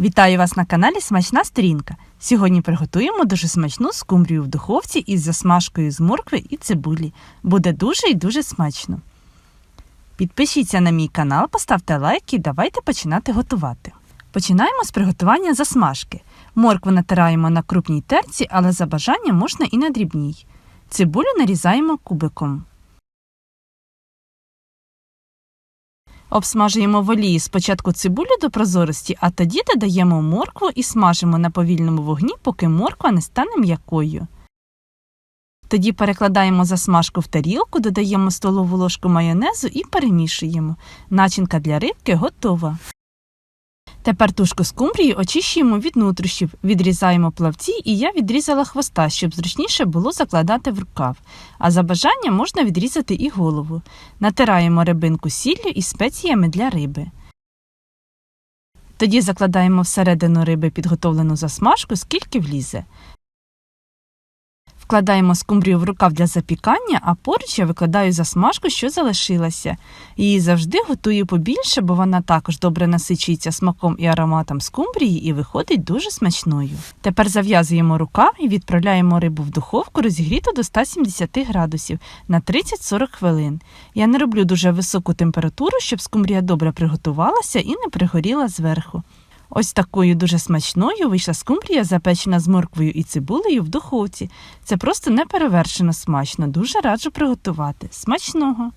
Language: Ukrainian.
Вітаю вас на каналі Смачна сторінка. Сьогодні приготуємо дуже смачну скумбрію в духовці із засмажкою з моркви і цибулі. Буде дуже і дуже смачно. Підпишіться на мій канал, поставте лайк і давайте починати готувати. Починаємо з приготування засмажки. Моркву натираємо на крупній терці, але за бажанням можна і на дрібній. Цибулю нарізаємо кубиком. Обсмажуємо в олії спочатку цибулю до прозорості, а тоді додаємо моркву і смажимо на повільному вогні, поки морква не стане м'якою. Тоді перекладаємо засмажку в тарілку, додаємо столову ложку майонезу і перемішуємо. Начинка для рибки готова. Тепер тушку скумбрії очищуємо від нутрощів, відрізаємо плавці, і я відрізала хвоста, щоб зручніше було закладати в рукав. А за бажанням можна відрізати і голову. Натираємо рибинку сіллю і спеціями для риби. Тоді закладаємо всередину риби підготовлену засмажку, скільки влізе. Вкладаємо скумбрію в рукав для запікання, а поруч я викладаю засмажку, що залишилася. Її завжди готую побільше, бо вона також добре насичується смаком і ароматом скумбрії і виходить дуже смачною. Тепер зав'язуємо рукав і відправляємо рибу в духовку розігріту до 170 градусів на 30-40 хвилин. Я не роблю дуже високу температуру, щоб скумбрія добре приготувалася і не пригоріла зверху. Ось такою дуже смачною вийшла скумбрія, запечена з морквою і цибулею в духовці. Це просто неперевершено смачно. Дуже раджу приготувати. Смачного!